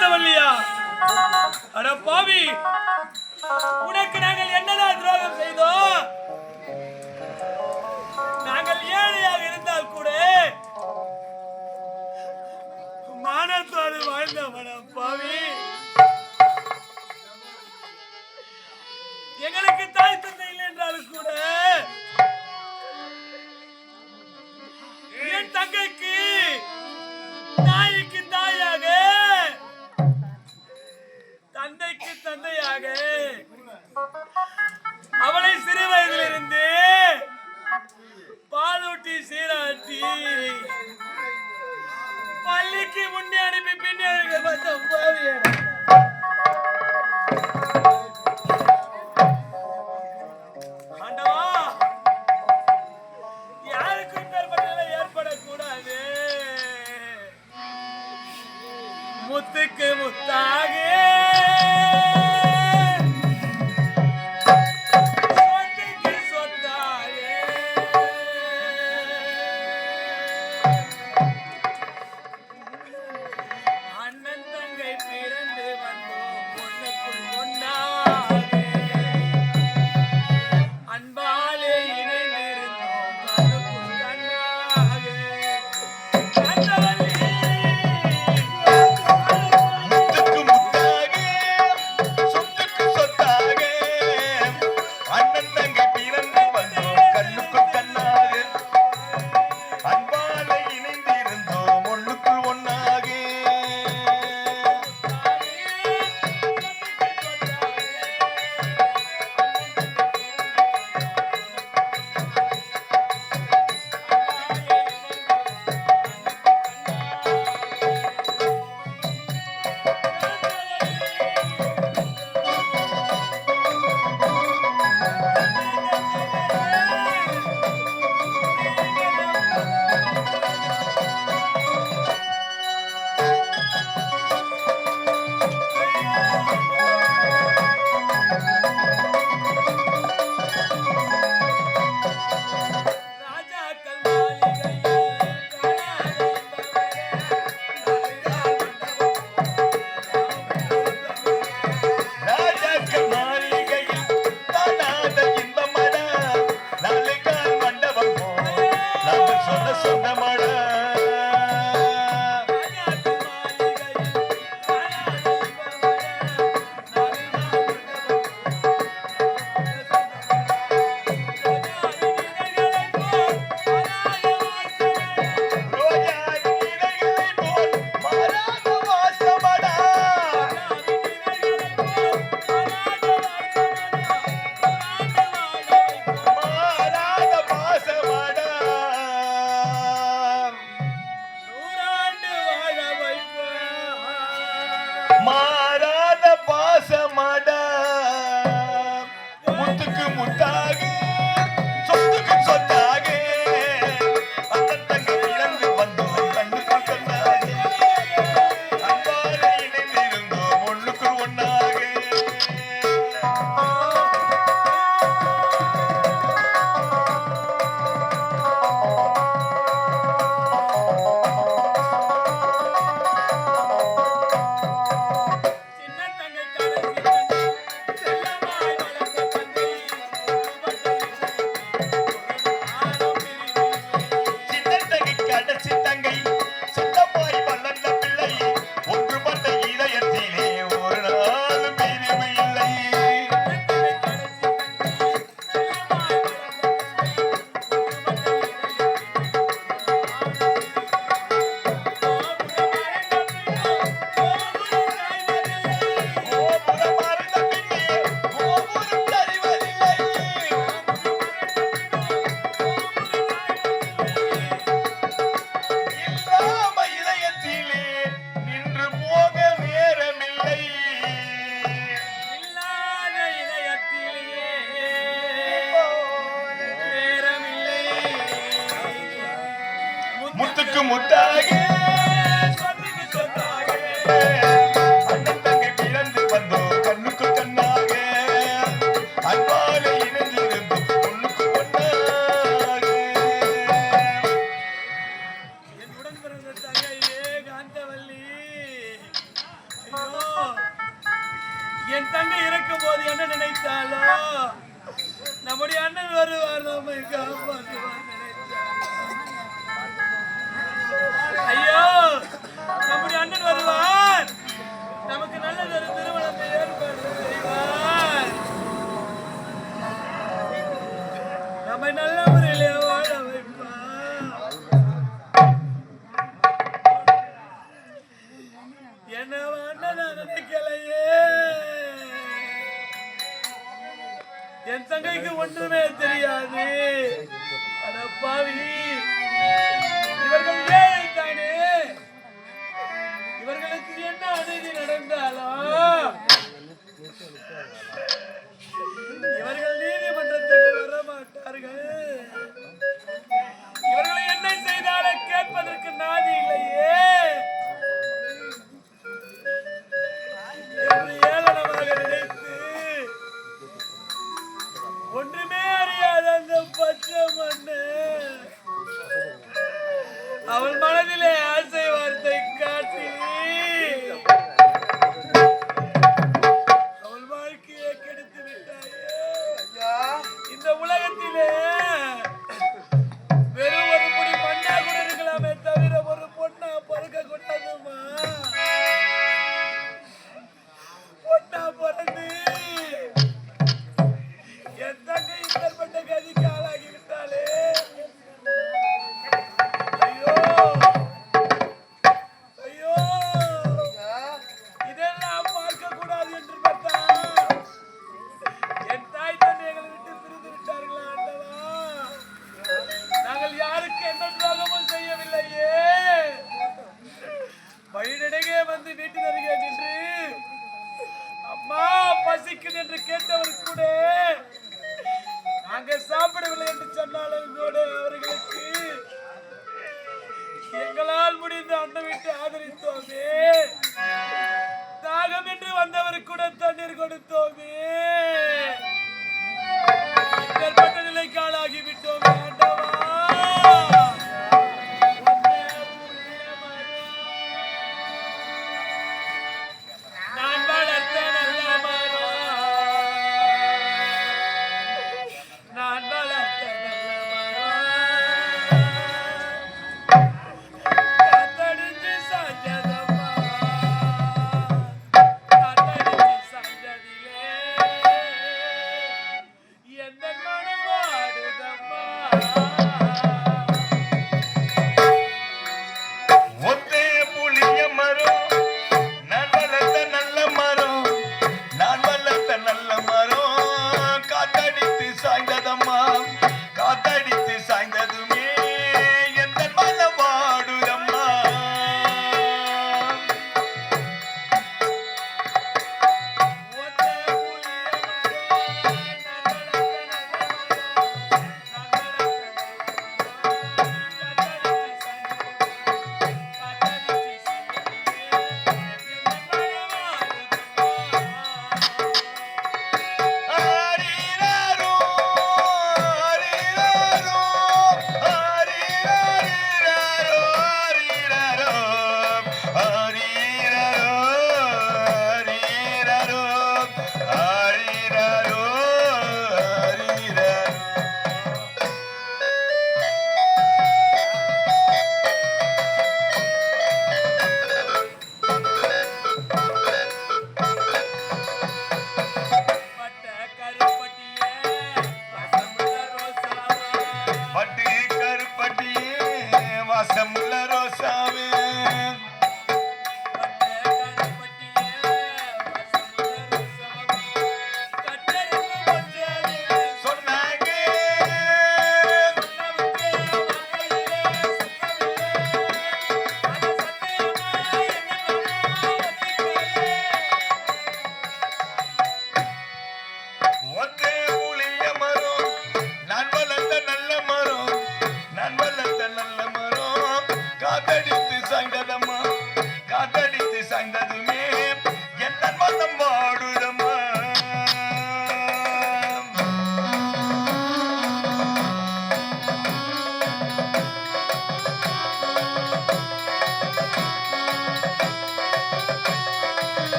ஆனந்தவல்லியா அட பாவி உனக்கு நாங்கள் என்னதான் துரோகம் செய்தோம்? நாங்கள் ஏழையாக இருந்தால் கூட மானத்தோடு அட பாவி. எங்களுக்கு தாய் தந்தை இல்லை என்றாலும் கூட என் தங்கைக்கு தந்தையாக. அவளை சிறு வயதிலிருந்து பாலூட்டி சீராட்டி பள்ளிக்கு முன்னே அனுப்பி பின்னே அனுப்பி பார்த்த முத்தாக நம்மை நல்ல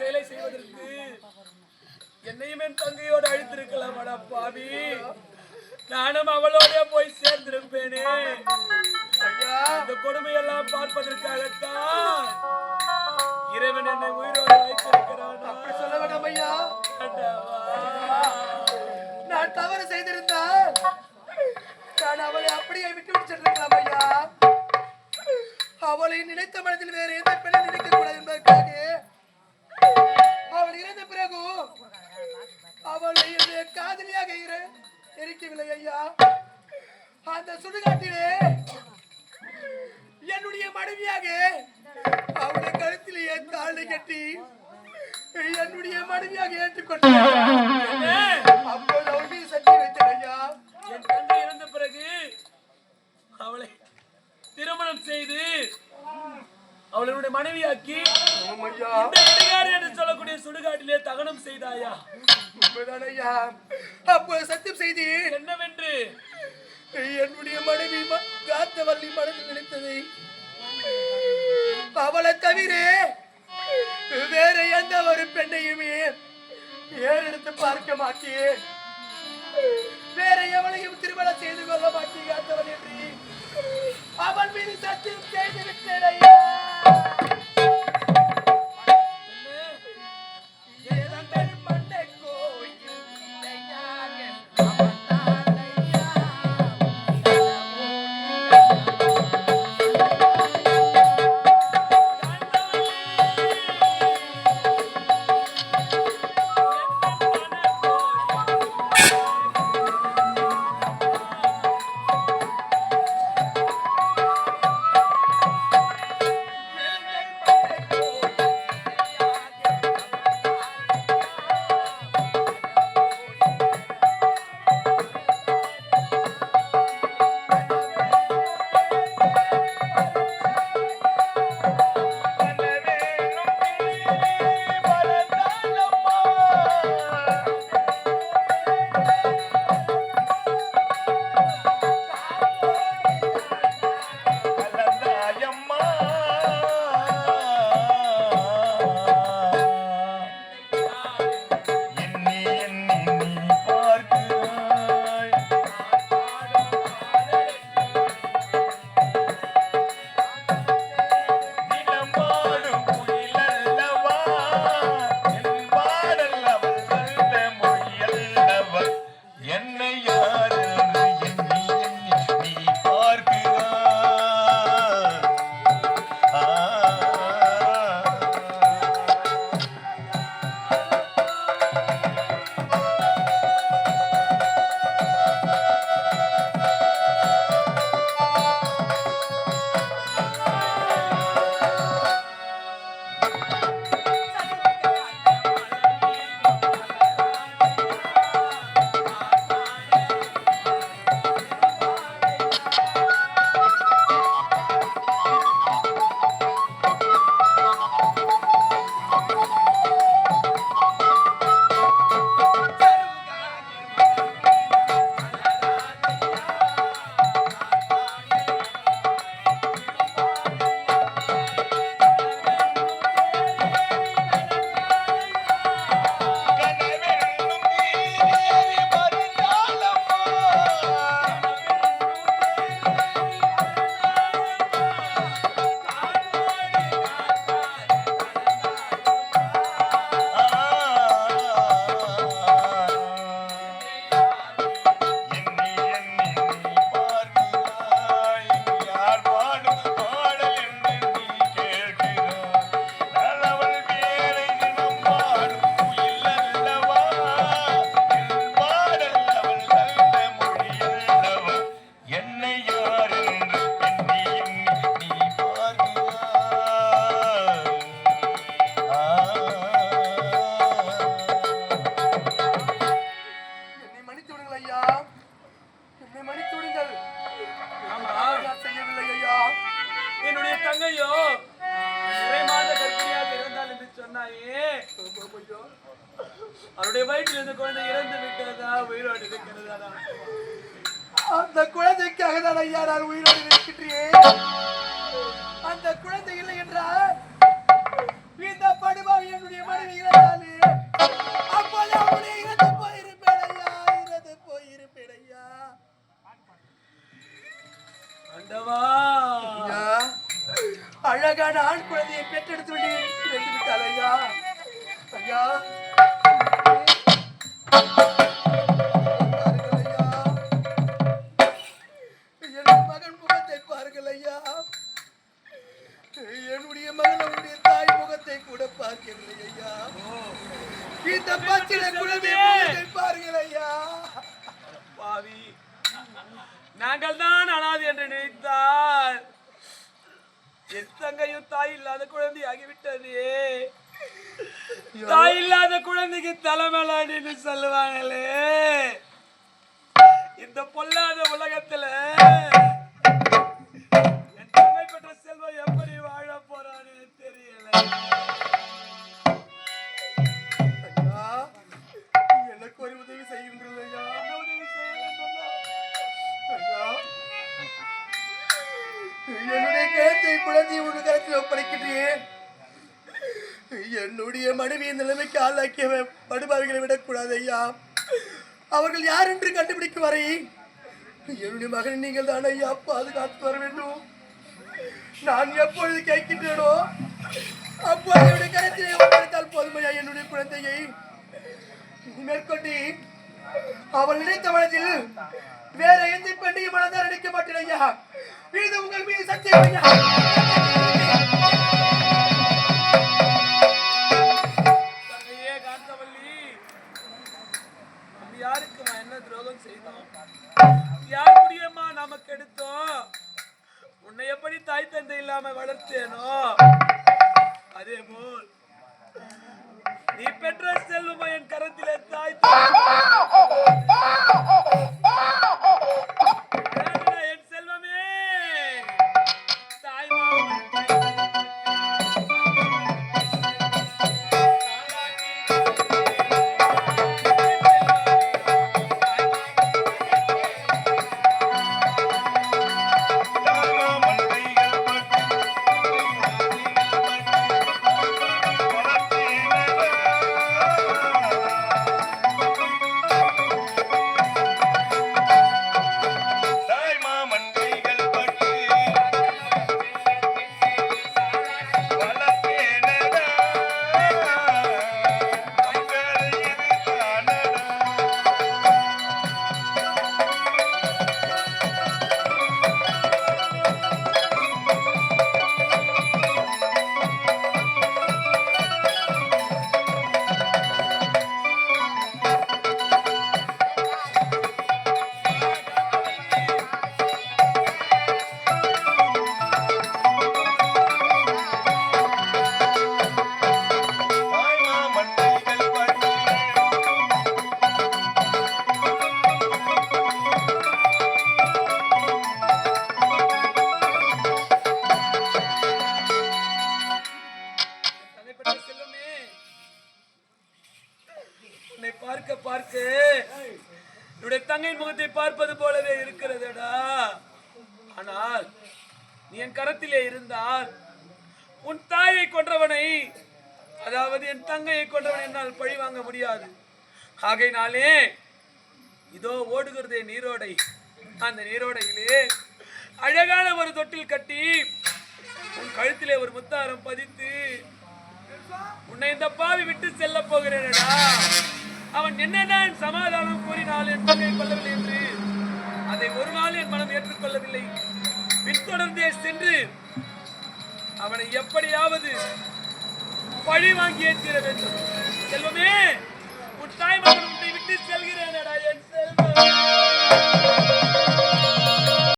வேலை செய்வதற்கு என்னையும் என் தங்கையோடு அழித்திருக்கலாம் அடா பாவி நானும் அவளோட போய் சேர்ந்திருப்பேனே. ஐயா இந்த கொடுமையெல்லாம் பார்ப்பதற்காகத்தான் இறைவன் என்னை உயிரோடு வைத்திருக்கிறான். அப்படி சொல்ல வேண்டாம் ஐயா. நான் தவறு செய்திருந்தால் நான் அவளை அப்படியே விட்டு விடுச்சிருக்கலாம் ஐயா. அவளை நினைத்த மனதில் வேறு எந்த பெண்ணை நினைக்க கூடாது என்பதற்காக அவள் இறந்த பிறகு அவளை என்னுடைய காதலியாக இரு. இருக்கவில்லை ஐயா. அந்த சுடுகாட்டிலே என்னுடைய மனைவியாக அவளை கழுத்திலேயே தாழ்ந்து கட்டி என்னுடைய மனைவியாக ஏற்றுக்கொண்டேன். அப்போது அவள் சக்தி வைத்தேன் ஐயா. என் இறந்த பிறகு அவளை திருமணம் செய்து அவளுடைய மனைவியாக்கி இந்த இடுகாடு என்று சொல்லக்கூடிய சுடுகாட்டிலே தகனம் செய்தாயா? உண்மைதான் ஐயா அப்போது சத்தியம் செய்தி. என்னவென்று? என்னுடைய மனைவி ம- காத்தவள்ளி மனதில் நினைத்ததை அவளை தவிர வேற எந்த ஒரு பெண்ணையுமே ஏறெடுத்து பார்க்க மாட்டேன். வேற எவளையும் திருமணம் செய்து கொள்ள மாட்டேன் காத்தவள் என்று. அவன் மீது சத்தியம் செய்து விட்டேன் ஐயா. தங்கையோ ஒரே மாத கர்ப்பிணியாக இருந்தால் என்று சொன்னாயே. அவருடைய வயிற்றில் இருந்த குழந்தை இறந்து விட்டதா? உயிரோடு இருக்கிறதா அந்த குழந்தைக்காக தான் ஐயா நான் உயிரோடு இருக்கின்றே அந்த குழந்தை இல்லை என்றால் இந்த படுபாவை என்னுடைய மனைவி இறந்தாலே அப்போது அவருடைய இறந்து போயிருப்பேன் ஐயா இறந்து போயிருப்பேன் ஐயா. ஆண்டவா. அழகான ஆண் குழந்தையை பெற்றெடுத்து விட்டு இறந்து விட்டாள் ஐயா. ஐயா. நிலைமைக்கு படுபாவிகளை விடக்கூடாது ஐயா. அவர்கள் யார் என்று கண்டுபிடிக்கும் வரை என்னுடைய மகன் நீங்கள் தான் ஐயா பாதுகாத்து வர வேண்டும். நான் எப்பொழுது கேட்கின்றேனோ அப்போது என்னுடைய கருத்திலே ஒப்படைத்தால் போதுமையா என்னுடைய குழந்தையை. மேற்கொண்டு அவள் நினைத்த மனதில் வேற எந்த பெண்ணையும் மனதால் நினைக்க மாட்டேன் ஐயா. இது உங்கள் மீது சத்தியம் ஐயா. அதாவது என் தங்கையை கொண்டவன் என்னால் பழி வாங்க முடியாது. ஆகையினாலே இதோ ஓடுகிறதே நீரோடை. அந்த நீரோடையிலே அழகான ஒரு தொட்டில் கட்டி உன் கழுத்திலே ஒரு முத்தாரம் பதித்து உன்னை இந்த பாவி விட்டு செல்ல போகிறேனடா. அவன் என்னதான் சமாதானம் கூறினால் என் தங்கை கொள்ளவில்லை என்று அதை ஒரு நாள் என் மனம் ஏற்றுக்கொள்ளவில்லை. பின்தொடர்ந்தே சென்று அவனை எப்படியாவது பழி வாங்கி தீர வேண்டும். செல்வமே உன் தாய் மகன் உன்னை விட்டு செல்கிறேனடா என்